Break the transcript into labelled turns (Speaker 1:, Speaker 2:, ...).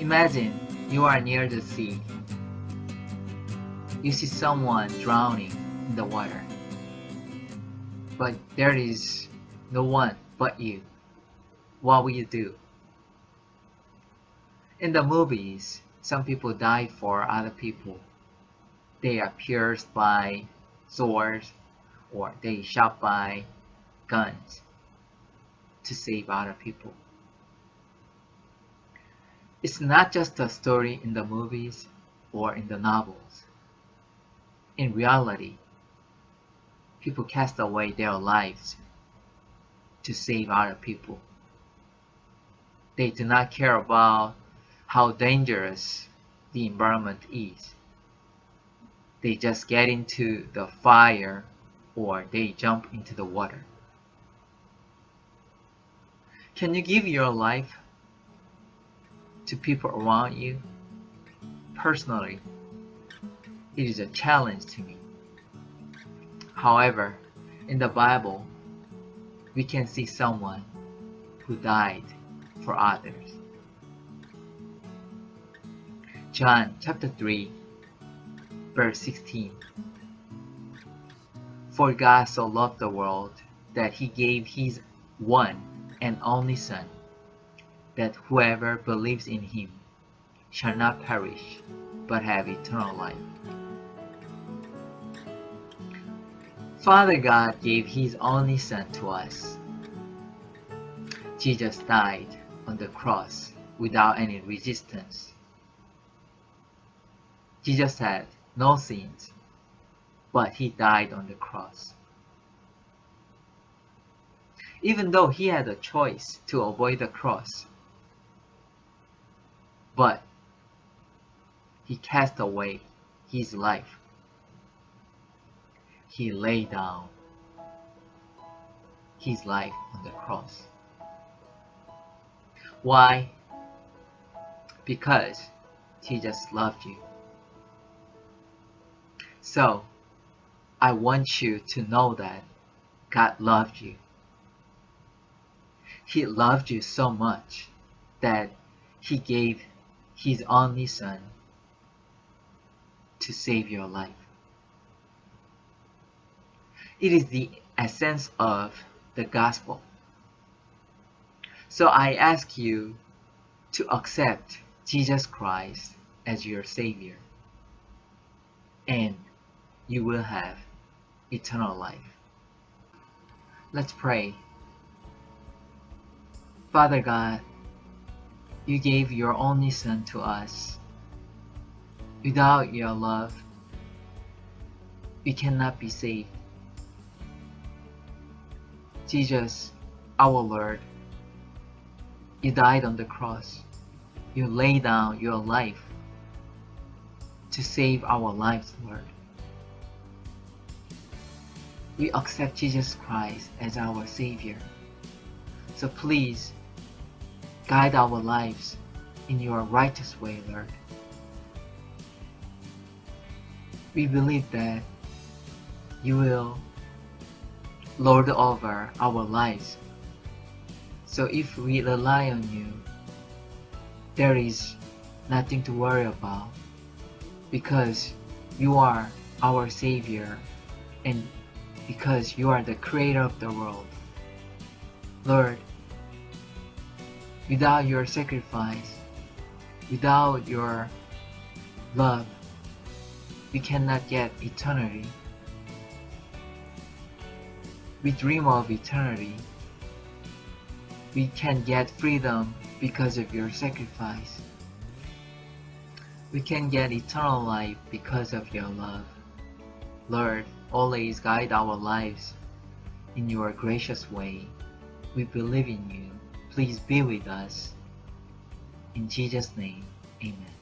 Speaker 1: Imagine you are near the sea. You see someone drowning in the water. But there is no one but you. What will you do? In the movies, some people die for other people. They are pierced by swords or they shot by guns to save other people. It's not just a story in the movies or in the novels. In reality, people cast away their lives to save other people. They do not care about how dangerous the environment is. They just get into the fire or they jump into the water. Can you give your life to people around you? Personally, it is a challenge to me. However, in the Bible, we can see someone who died for others. John chapter 3, verse 16. For God so loved the world that he gave his one and only Son, that whoever believes in him shall not perish, but have eternal life. Father God gave his only Son to us. Jesus died on the cross without any resistance. Jesus had no sins, but he died on the cross. Even though he had a choice to avoid the cross, but he cast away his life. He laid down his life on the cross. Why? Because Jesus loved you. So, I want you to know that God loved you. He loved you so much that He gave His only Son to save your life. It is the essence of the gospel. So I ask you to accept Jesus Christ as your Savior, and you will have eternal life. Let's pray. Father God, you gave your only Son to us. Without your love, we cannot be saved. Jesus, our Lord, you died on the cross. You laid down your life to save our lives, Lord. We accept Jesus Christ as our Savior. So please guide our lives in your righteous way, Lord. We believe that you will lord over our lives. So if we rely on you, there is nothing to worry about because you are our Savior and because you are the creator of the world. Lord, without your sacrifice, without your love, we cannot get eternity. We dream of eternity. We can get freedom because of your sacrifice. We can get eternal life because of your love. Lord, always guide our lives in your gracious way. We believe in you. Please be with us. In Jesus' name, amen.